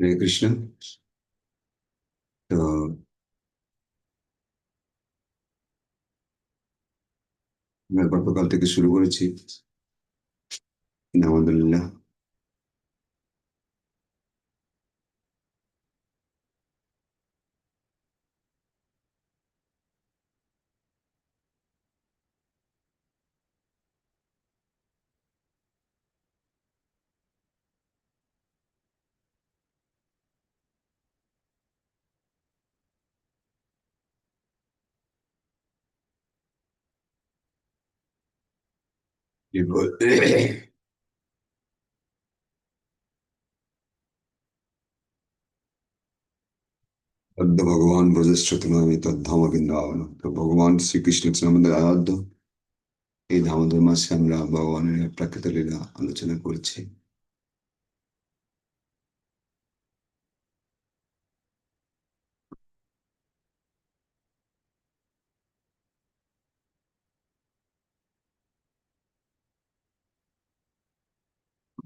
হরে কৃষ্ণ তো আমরা গতকাল থেকে শুরু করেছি। আলহামদুলিল্লাহ। এরপর আদ্য ভগবান ব্রজশ্রতনামী তদ্ধাম বৃন্দাবন তো ভগবান শ্রীকৃষ্ণ আমাদের আরাধ্য এই দামোদর মাসে আমরা ভগবানের প্রাকৃত লীলা আলোচনা করছি।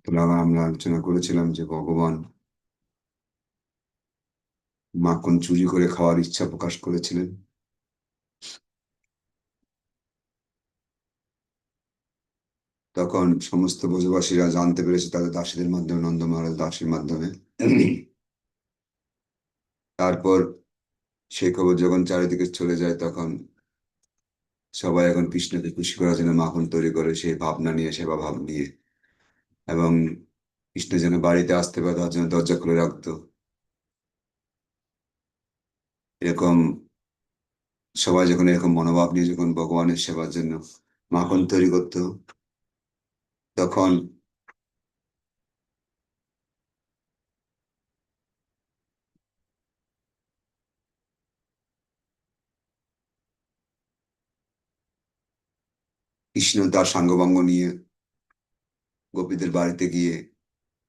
তো আমরা আলোচনা করেছিলাম যে ভগবান মাখন চুরি করে খাওয়ার ইচ্ছা প্রকাশ করেছিলেন। তখন সমস্ত ব্রজবাসীরা জানতে পেরেছে তাদের দাসীদের মাধ্যমে, নন্দ মহারাজ দাসীর মাধ্যমে। তারপর সেই খবর যখন চারিদিকে চলে যায় তখন সবাই এখন কৃষ্ণকে খুশি করার জন্য মাখন তৈরি করে, সেই ভাবনা নিয়ে, সেবা ভাব নিয়ে এবং কৃষ্ণ যেন বাড়িতে আসতে পারে, তার জন্য দরজা খুলে রাখতো। এরকম সবাই যখন এরকম মনোভাব নিয়ে যখন ভগবানের সেবার জন্য মাখন তৈরি করতো, তখন কৃষ্ণ তার সাঙ্গভঙ্গ নিয়ে গোপীদের বাড়িতে গিয়ে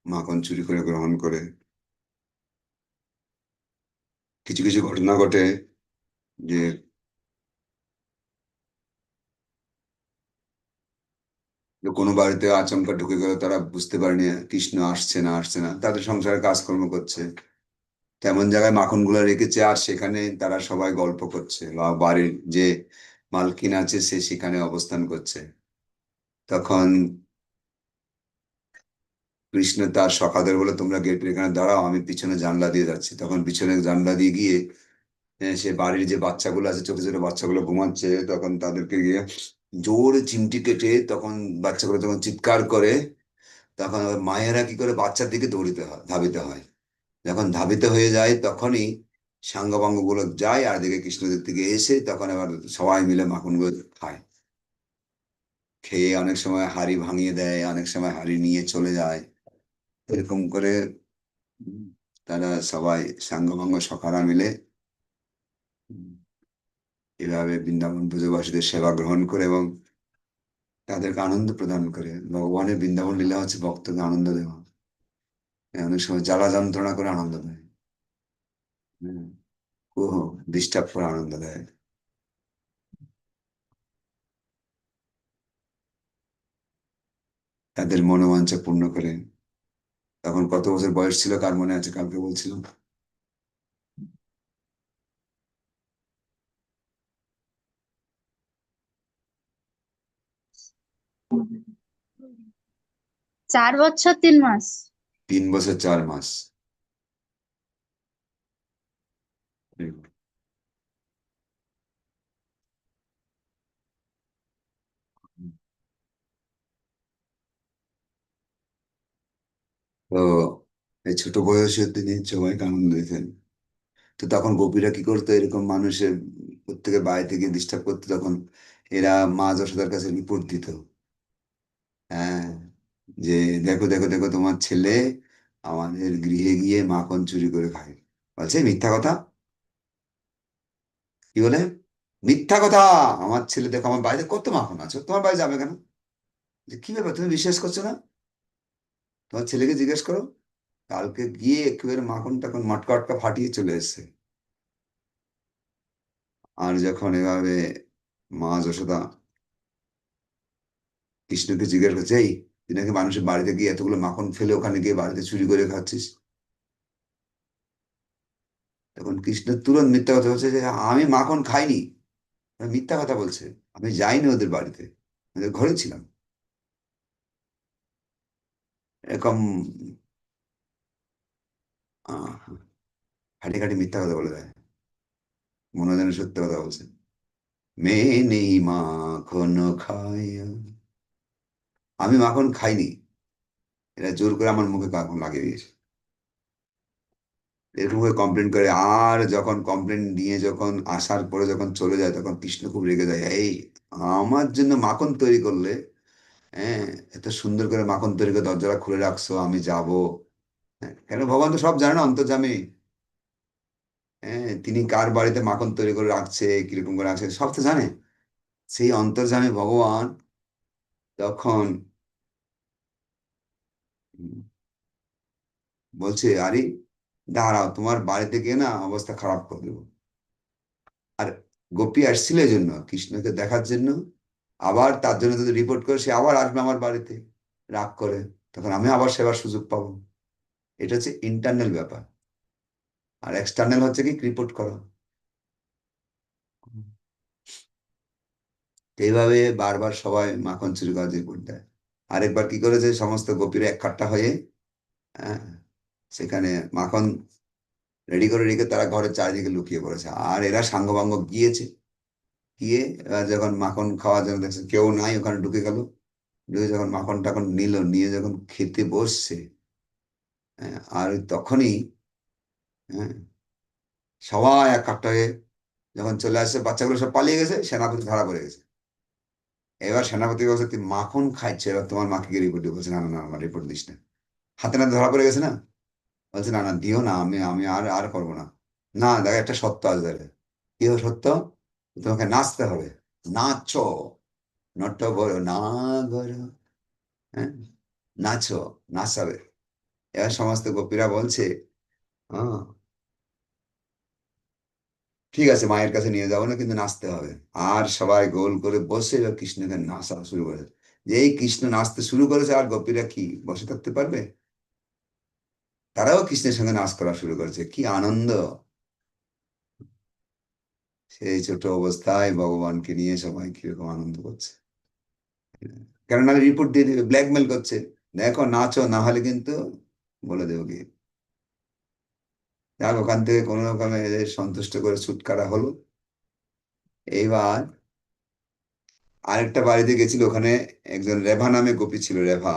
মাখন চুরি করে গ্রহণ করে। কিছু কিছু ঘটনা ঘটে যে কোনো বাড়িতে আচমকা ঢুকে গেল, তারা বুঝতে পারেনি কৃষ্ণ আসছে না আসছে না। তাদের সংসারে কাজকর্ম করছে। তেমন জায়গায় মাখনগুলো রেখেছে আর সেখানে তারা সবাই গল্প করছে। বা বাড়ির যে মালকিন আছে সে সেখানে অবস্থান করছে। তখন কৃষ্ণ তার সখাদের বলে, তোমরা গেটের এখানে দাঁড়াও, আমি পিছনে জানলা দিয়ে যাচ্ছি। তখন পিছনে জানলা দিয়ে গিয়ে সে বাড়ির যে বাচ্চাগুলো আছে, ছোট ছোট বাচ্চাগুলো ঘুমাচ্ছে, তখন তাদেরকে গিয়ে জোরে চিমটি কেটে তখন বাচ্চাগুলো যখন চিৎকার করে। তখন মায়েরা কি করে, বাচ্চার দিকে দৌড়িতে হয়, ধাবিতে হয়। যখন ধাবিত হয়ে যায়, তখনই সাঙ্গবাঙ্গগুলো যায়, আর দিকে কৃষ্ণদের দিকে এসে তখন আবার সবাই মিলে মাখন মাখনগুলো খায়। খেয়ে অনেক সময় হাড়ি ভাঙিয়ে দেয়, অনেক সময় হাড়ি নিয়ে চলে যায়। এরকম করে তারা সবাই সাঙ্গভঙ্গ সখারা মিলে এভাবে বৃন্দাবন পুজোবাসীদের সেবা গ্রহণ করে এবং তাদেরকে আনন্দ প্রদান করে। ভগবানের বৃন্দাবন লীলা হচ্ছে ভক্তকে আনন্দ দেওয়া। অনেক সময় জ্বালা যন্ত্রণা করে আনন্দ দেয়। কুহ, ডিস্টার্ব করে আনন্দ দেয়। তাদের মনোবাঞ্ছা পূর্ণ করে। তখন কত বছর বয়স ছিল কার মনে আছে? কালকে বলছিলাম। চার বছর তিন মাস। তিন বছর চার মাস। তো এই ছোট বয়সে তিনি সবাইকে আনন্দ দিতেন তো তখন গোপীরা কি করতো? এরকম মানুষের প্রত্যেকের বাইরে থেকে ডিস্টার্ব করতো তখন এরা মা যশোদার কাছে রিপোর্ট দিত। হ্যাঁ যে দেখো দেখো দেখো তোমার ছেলে আমাদের গৃহে গিয়ে মাখন চুরি করে খায়। বলছে, মিথ্যা কথা? কি বলে? মিথ্যা কথা! আমার ছেলে, দেখো, আমার বাড়িতে কত মাখন আছে? তোমার বাড়ি যাবে কেন? কি ব্যাপার? তুমি বিশ্বাস করছ না? তোমার ছেলেকে জিজ্ঞেস করো, কালকে গিয়ে একেবারে মাখন টাখন মটকা টটকা ফাটিয়ে চলে এসছে। আর যখন এভাবে মা যশোদা কৃষ্ণকে জিজ্ঞেস করছে, এই, তুই নাকি মানুষের বাড়িতে গিয়ে এতগুলো মাখন ফেলে ওখানে গিয়ে বাড়িতে চুরি করে খাচ্ছিস? তখন কৃষ্ণ তুরন্ত মিথ্যা কথা বলছে যে, আমি মাখন খাইনি। মিথ্যা কথা বলছে। আমি যাইনি ওদের বাড়িতে। ওদের ঘরে ছিলাম। এরকম আহ, খাটি মিথ্যা কথা বলে দেয়। মনে যেন সত্য কথা বলছে। মেয়ে নেই মাখন খাইয়া আমি মাখন খাইনি। এরা জোর করে আমার মুখে মাখন লাগিয়ে দিয়েছে। এরকম করে কমপ্লেন করে। আর যখন কমপ্লেন নিয়ে যখন আসার পরে যখন চলে যায় তখন কৃষ্ণ খুব রেগে যায়। এই আমার জন্য মাখন তৈরি করলে হ্যাঁ এত সুন্দর করে মাখন তৈরি করে দরজাটা খুলে রাখছো আমি যাব। হ্যাঁ, কেন ভগবান তো সব জানে না অন্তর্জামী হ্যাঁ তিনি কার বাড়িতে মাখন তৈরি করে রাখছে কীরকম করে রাখছে সব তো জানে। সেই অন্তর্জামী ভগবান তখন বলছে আরে দাঁড়াও তোমার বাড়িতে গিয়ে না অবস্থা খারাপ করে দেবো। আর গোপী আসছিল জন্য কৃষ্ণকে দেখার জন্য। আবার তার জন্য যদি রিপোর্ট করে সে আবার আসবে আমার বাড়িতে। রাগ করে তখন আমি আবার সেবার সুযোগ পাবো। এটা হচ্ছে ইন্টারনাল ব্যাপার। আর এক্সটার্নাল হচ্ছে কি রিপোর্ট করা। এইভাবে বারবার সবাই মাখন চুরি করার রিপোর্ট দেয়। আরেকবার কি করেছে সমস্ত গোপীরা এক একখাট্টা হয়ে হ্যাঁ, সেখানে মাখন রেডি করে রেখে তারা ঘরের চারিদিকে লুকিয়ে পড়েছে। আর এরা সাঙ্গবাঙ্গ গিয়েছে। গিয়ে যখন মাখন খাওয়ার জন্য দেখছে কেউ নাই ওখানে ঢুকে গেল। ঢুকে যখন মাখন টাখন নিল নিয়ে যখন খেতে বসছে হ্যাঁ, আর তখনই হ্যাঁ সবাই এক হয়ে যখন চলে আসছে বাচ্চাগুলো সব পালিয়ে গেছে সেনাপতি ধরা পড়ে গেছে। এবার সেনাপতি বলছে তুই মাখন খাইছে? এবার তোমার মাকে গিয়ে রিপোর্ট বলছে না না না আমার রিপোর্ট দিস না। হাতে নাতে ধরা পড়ে গেছে না? বলছে না না দিও না আমি আমি আর আর করব না। না দেখ একটা সত্য আছে কি সত্য? তোমাকে নাচতে হবে। নাচো। নট বড় না গরো হ্যাঁ? নাচো, নাচাবে। এবার সমস্ত গোপীরা বলছে ঠিক আছে, মায়ের কাছে নিয়ে যাব না, কিন্তু নাচতে হবে। আর সবাই গোল করে বসে কৃষ্ণকে নাচা শুরু করেছে যেই কৃষ্ণ নাচতে শুরু করেছে, আর গোপীরা কি বসে থাকতে পারবে? তারাও কৃষ্ণের সঙ্গে নাচ করা শুরু করেছে। কি আনন্দ! সেই ছোট অবস্থায় ভগবানকে নিয়ে সবাই কীরকম আনন্দ করছে। কেননা রিপোর্ট দিয়ে দিবে ব্ল্যাকমেল করছে। দেখো, নাচো, না হলে কিন্তু বলে দেবো কি। যাক, ওখান থেকে কোনো রকমে এদের সন্তুষ্ট করে ছুটকারা হলো। এইবার আরেকটা বাড়িতে গেছিল, ওখানে একজন রেভা নামে গোপী ছিল, রেভা।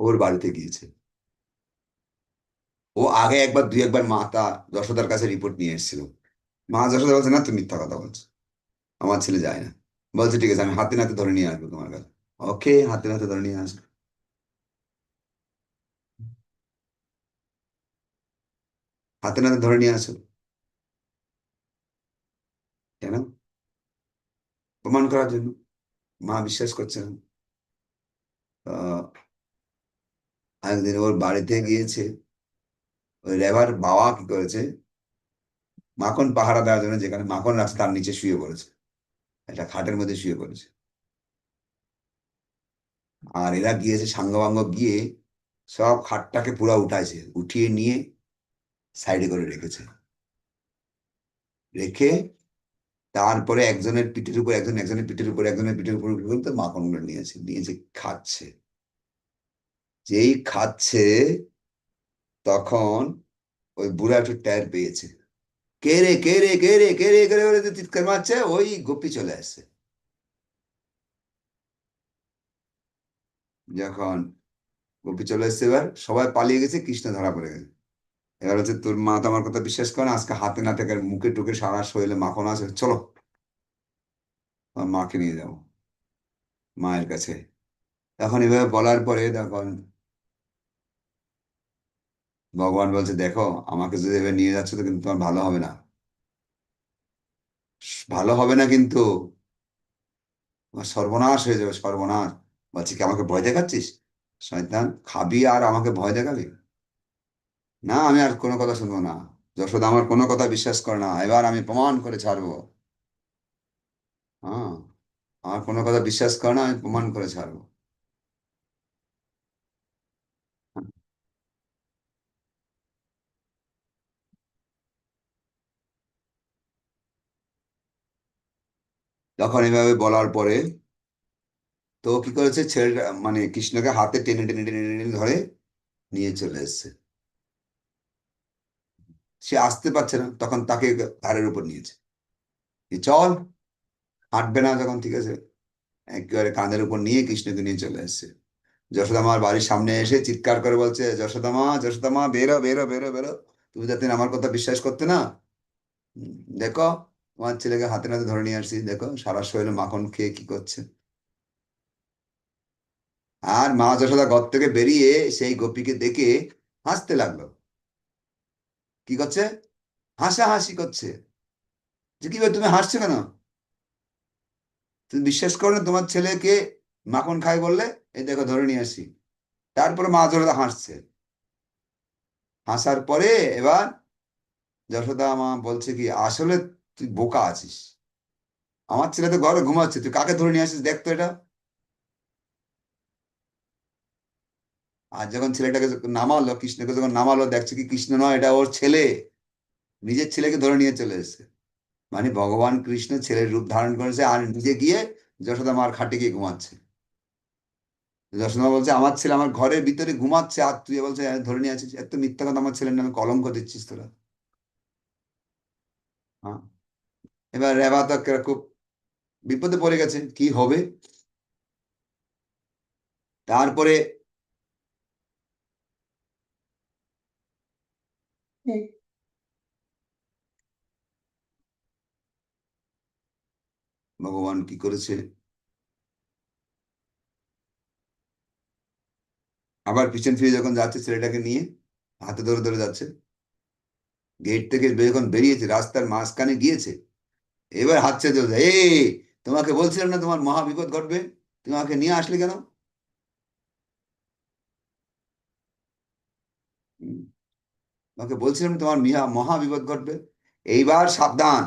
ওর বাড়িতে গিয়েছে। ও আগে একবার, দুই একবার মাতা যশোদার কাছে রিপোর্ট নিয়ে এসেছিল। মা যশোদা বলছে, না তুমি মিথ্যা কথা বলছো আমার ছেলে যায় না। বলছে, ঠিক আছে, আমি হাতে নাতে ধরে নিয়ে আসব তোমার কাছে। ওকে, হাতে নাতে ধরে নিয়ে আসব। হাতে নাতে ধরে নিয়ে আসো। কেন? প্রমাণ করার জন্য। মা বিশ্বাস করছে না। একদিন ওর বাড়িতে গিয়েছে ওই রেভার বাবা কি করেছে মাখন পাহারা দেওয়ার জন্য যেখানে মাখন রাখছে তার নিচে শুয়ে পড়েছে একটা খাটের মধ্যে শুয়ে পড়েছে আর এরা গিয়েছে সাঙ্গবাঙ্গ গিয়ে সব খাটটাকে পুরো উঠাইছে উঠিয়ে নিয়ে সাইডে করে রেখেছে রেখে তারপরে একজনের পিঠের উপর একজন একজনের পিঠের উপর একজনের পিঠের উপর মাখনগুলো নিয়েছে নিয়েছে খাচ্ছে যেই খাচ্ছে তখন ওই বুড়া একটু ট্যার পেয়েছে। কে রে কে রে কে রে কে রে কে রে করে চিৎকার মারছে, ওই গোপী চলে আসছে। যখন গোপী চলে এসছে এবার সবাই পালিয়ে গেছে, কৃষ্ণ ধরা পড়ে গেছে। এবার হচ্ছে তোর মা তো আমার কথা বিশ্বাস করে আজকে হাতে না থেকে মুখে টুকে সারা শরীরে মাখন আছে, চলো। মাকে নিয়ে যাব, মায়ের কাছে। এখন এভাবে বলার পরে তখন ভগবান বলছে, দেখো, আমাকে যদি এভাবে নিয়ে যাচ্ছ, তো কিন্তু তোমার ভালো হবে না। ভালো হবে না কিন্তু তোমার সর্বনাশ হয়ে যাবে, সর্বনাশ। বলছি, কি আমাকে ভয় দেখাচ্ছিস? শয়তান, খাবি আর আমাকে ভয় দেখাবি? না, আমি আর কোনো কথা শুনব না। যশোদা আমার কোনো কথা বিশ্বাস করে না। এবার আমি প্রমাণ করে ছাড়বো। হ্যাঁ আমার কোনো কথা বিশ্বাস করে না, আমি প্রমাণ করে ছাড়বো। তখন এভাবে বলার পরে তো কি করেছে? ছেলেটা মানে কৃষ্ণকে হাতে টেনে টেনে টেনে টেনে ধরে নিয়ে চলে এসছে। সে আসতে পারছে না, তখন তাকে ঘাড়ের উপর নিয়েছে। চল, হাঁটবে না যখন, ঠিক আছে? একেবারে কাঁধের উপর নিয়ে কৃষ্ণকে নিয়ে চলে এসছে। যশোদা মার বাড়ির সামনে এসে চিৎকার করে বলছে যশোদা মা যশোদা মা বেরো বেরো বেরো বেরো। তুমি যাতে আমার কথা বিশ্বাস করতে না? দেখো তোমার ছেলেকে হাতে নাতে ধরে নিয়ে আসছি দেখো, সারা শরীরে মাখন খেয়ে কি করছে। আর মা যশোদা ঘর থেকে বেরিয়ে সেই গোপীকে দেখে হাসতে লাগল। কি করছে? হাসাহাসি করছে। যে কি তুমি হাসছো কেন? তুমি বিশ্বাস করো না তোমার ছেলেকে মাখন খায় বললে? এই দেখো, ধরে নিয়ে আসি। তারপরে মা যশোদা হাসছে। হাসার পরে এবার যশোদা মা বলছে কি, আসলে তুই বোকা আছিস। আমার ছেলে তো ঘরে ঘুমাচ্ছে তুই কাকে ধরে নিয়ে আসিস দেখ তো এটা। আর যখন ছেলেটাকে নামালো কৃষ্ণকে যখন নামালো দেখছে কি কৃষ্ণ নয় এটা ওর ছেলে। নিজের ছেলেকে ধরে নিয়ে চলে এসেছে। মানে ভগবান কৃষ্ণ ছেলের রূপ ধারণ করেছে আর নিজে গিয়ে যশোদা মার খাটে গিয়ে ঘুমাচ্ছে। যশোদা বলছে আমার ছেলে আমার ঘরের ভিতরে ঘুমাচ্ছে আর তুই বলছে "হ্যাঁ, ধরে নিয়ে আছিস এত মিথ্যা কথা আমার ছেলের নামে কলঙ্ক দিচ্ছিস তোরা। হ্যাঁ? এবার রেবা তো খুব বিপদে পড়ে গেছে কি হবে? তারপরে ভগবান কি করেছে? আবার পিছন ফিরে যখন যাচ্ছে ছেলেটাকে নিয়ে হাতে ধরে ধরে যাচ্ছে গেট থেকে যখন বেরিয়েছে রাস্তার মাঝখানে গিয়েছে এবার হাত চলে এই তোমাকে বলছিলাম না তোমার মহা বিপদ ঘটবে? তুমি আমাকে নিয়ে আসলে কেন? তোমাকে বলছিলাম তোমার মিহা মহা বিপদ ঘটবে? এইবার সাবধান।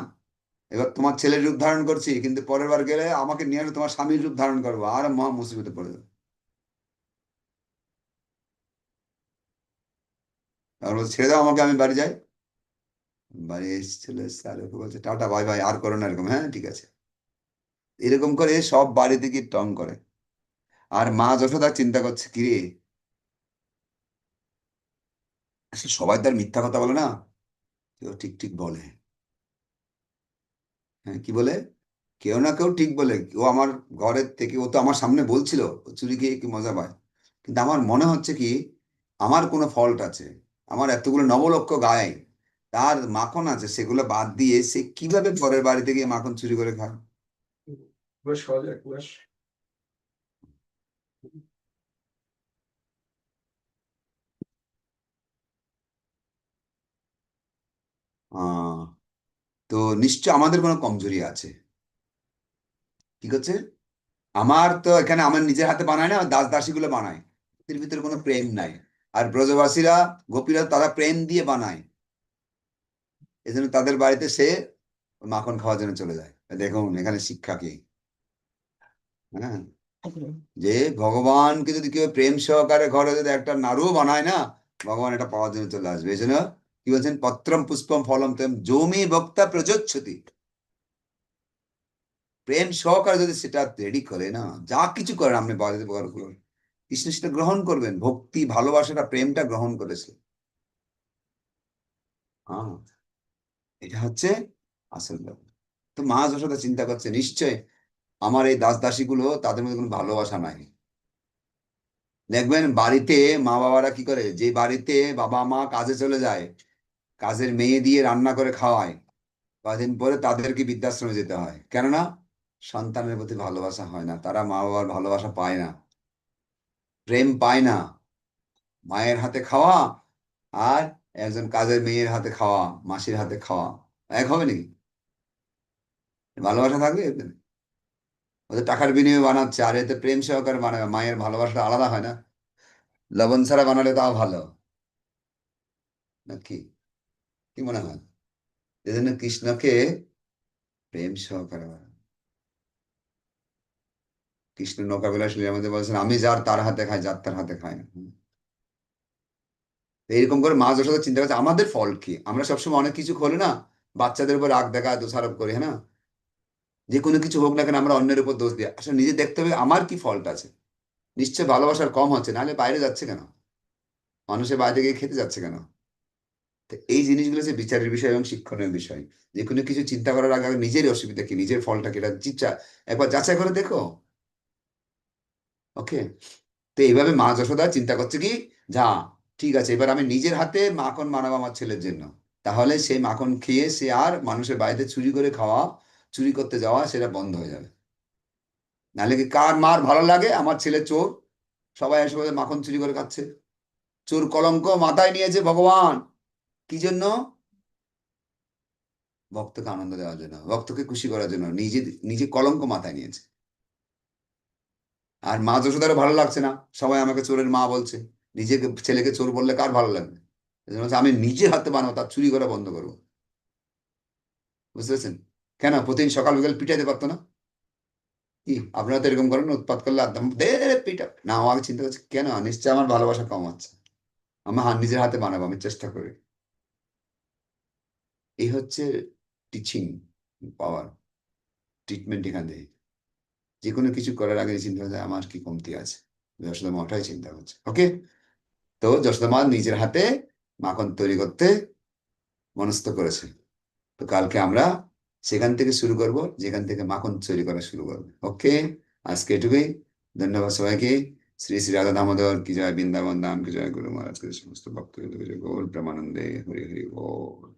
এবার তোমার ছেলের রূপ ধারণ করছি, কিন্তু পরের বার গেলে আমাকে নিয়ে এলে তোমার স্বামীর রূপ ধারণ করব, আর মহা মুসিবতে পড়ে যাবে। ছেড়ে দাও আমাকে, আমি বাড়ি যাই। বাড়ি এসেছিল স্যার ওকে বলছে, টাটা বাই বাই আর করো না এরকম। হ্যাঁ ঠিক আছে। এরকম করে সব বাড়িতে গিয়ে টং করে। আর মা যশোদা চিন্তা করছে কিরে আসলে সবাই তার মিথ্যা কথা বলে না? কেউ ঠিক ঠিক বলে। হ্যাঁ কি বলে? কেউ না কেউ ঠিক বলে। ও আমার ঘরের থেকে, ও তো আমার সামনে বলছিল চুরি খেয়ে কি মজা পায়। কিন্তু আমার মনে হচ্ছে কি, আমার কোনো ফল্ট আছে। আমার এতগুলো নবলক্ষ গায়ে তার মাখন আছে সেগুলো বাদ দিয়ে সে কীভাবে পরের বাড়িতে গিয়ে মাখন চুরি করে খায়? তো নিশ্চয় আমাদের কোনো কমজোরি আছে। কি করছে আমার তো এখানে আমার নিজের হাতে বানায় না দাস দাসীগুলো বানায়। এর ভিতরে কোনো প্রেম নাই। আর ব্রজবাসীরা গোপীরা তারা প্রেম দিয়ে বানায়। এজন্য তাদের বাড়িতে সে মাখন খাওয়ার জন্য চলে যায়। দেখুন এখানে শিক্ষা কি? হ্যাঁ? যে ভগবানকে যদি কেউ প্রেম সহকারে ঘরে যদি একটা নাড়ুও বানায় না ভগবান এটা পাওয়ার জন্য চলে আসবে। এই জন্য কি বলছেন? পত্রম পুষ্পম ফলম তেম জমি বক্তা প্রযোচ্ছতি প্রেম সহকারে যদি সেটা রেডি করে না যা কিছু করেন আপনি ব্যবহার করুন। কৃষ্ণ সেটা গ্রহণ করবেন। ভক্তি ভালোবাসাটা প্রেমটা গ্রহণ করেছে। হ্যাঁ। এটা হচ্ছে আসল ব্যাপার। তো মা যশোদা চিন্তা করছে, নিশ্চয় আমার এই দাস দাসীগুলো তাদের মধ্যে কোনো ভালোবাসা নাই। দেখবেন বাড়িতে মা বাবারা কি করে, যে বাড়িতে বাবা মা কাজে চলে যায়, কাজের মেয়ে দিয়ে রান্না করে খাওয়ায়, কদিন পরে তাদেরকে বৃদ্ধাশ্রমে যেতে হয়। কেননা সন্তানের প্রতি ভালোবাসা হয় না, তারা মা বাবার ভালোবাসা পায় না, প্রেম পায় না। মায়ের হাতে খাওয়া আর একজন কাজের মেয়ের হাতে খাওয়া, মাসির হাতে খাওয়া, এক হবে নাকি? ভালোবাসা থাকবে এতে? ওদের টাকার বিনিময়ে বানাচ্ছে, আর এতে প্রেম সহকারে বানাবে, মায়ের ভালোবাসাটা আলাদা হয় না? লবণ ছাড়া বানালে তাও ভালো। নাকি? কি মনে হয়? এজন্য কৃষ্ণকে প্রেম সহকারে কৃষ্ণ নৌকা বিলাস মধ্যে বলছেন, আমি যার তার হাতে খাই, যার তার হাতে খাই না। এইরকম করে মা যশোদা চিন্তা করছে, আমাদের ফল কি? আমরা সবসময় অনেক কিছু খোলে না, বাচ্চাদের উপর রাগ দেখা দোষারোপ করি হ্যাঁ যে কোনো কিছু হোক না কেন আমরা অন্যের উপর দোষ দিই। আসলে নিজে দেখতে হবে আমার কি ফল্ট আছে। নিশ্চয় ভালোবাসার কম হচ্ছে, নাহলে বাইরে যাচ্ছে কেন? মানুষের বাইরে গিয়ে খেতে যাচ্ছে কেন? তো এই জিনিসগুলো হচ্ছে বিচারের বিষয় এবং শিক্ষণের বিষয়। যে কোনো কিছু চিন্তা করার আগে নিজেরই অসুবিধা কি? নিজের ফলটা কি? এটা চিচ্ছা একবার যাচাই করে দেখো। ওকে তো এইভাবে মা যশোদা চিন্তা করছে কি? যা ঠিক আছে, এবার আমি নিজের হাতে মাখন বানাবো আমার ছেলের জন্য। তাহলে সেই মাখন খেয়ে সে আর মানুষের বাড়িতে চুরি করে খাওয়া, চুরি করতে যাওয়া সেটা বন্ধ হয়ে যাবে। নাহলে কি কার মার ভালো লাগে? আমার ছেলে চোর। সবাই এসে বলে, মাখন চুরি করে খাচ্ছে। চোর কলঙ্ক মাথায় নিয়েছে ভগবান। কি জন্য? ভক্তকে আনন্দ দেওয়ার জন্য, ভক্তকে খুশি করার জন্য। নিজে নিজে কলঙ্ক মাথায় নিয়েছে। আর মা যশোদারও ভালো লাগছে না। সবাই আমাকে চোরের মা বলছে। নিজেকে, ছেলেকে চোর বললে কার ভালো লাগবে? আমি নিজের হাতে বানাবো, তার চুরি করা বন্ধ করব। বুঝতে পেরেছেন? কেন? প্রতিদিন সকাল বিকাল পিটাইতে পারতো না? কি? আপনারা তো এরকম করেন, উৎপাত করলে একদম দে পিটা না আগে চিন্তা করছে, কেন? নিশ্চয় আমার ভালোবাসা কম হচ্ছে আমার নিজের হাতে বানাবো, আমি চেষ্টা করি। এই হচ্ছে টিচিং পাওয়ার ট্রিটমেন্ট এখান থেকে। যে কোনো কিছু করার আগে চিন্তা করছে আমার কি কমতি আছে? যশোদা মা ওটাই চিন্তা করছে। ওকে তো যশোদা মা নিজের হাতে মাখন তৈরি করতে মনস্থ করেছে। তো কালকে আমরা সেখান থেকে শুরু করব, যেখান থেকে মাখন তৈরি করা শুরু করবে। ওকে? আজকে এটুকুই। ধন্যবাদ সবাইকে। শ্রী শ্রী রাধা দামোদর, কি জয় বৃন্দাবন দাম কি জয় গুরু মহারাজ, কি সমস্ত ভক্ত গৌর প্রেমানন্দে হরি হরি বল।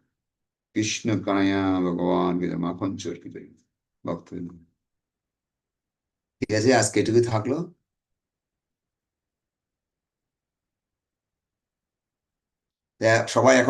কৃষ্ণ কানায়া, ভগবান, কি জয় মাখন চোর কি জয় ভক্ত। ঠিক আছে, আজকে এটুকুই থাকল। সবাই এখন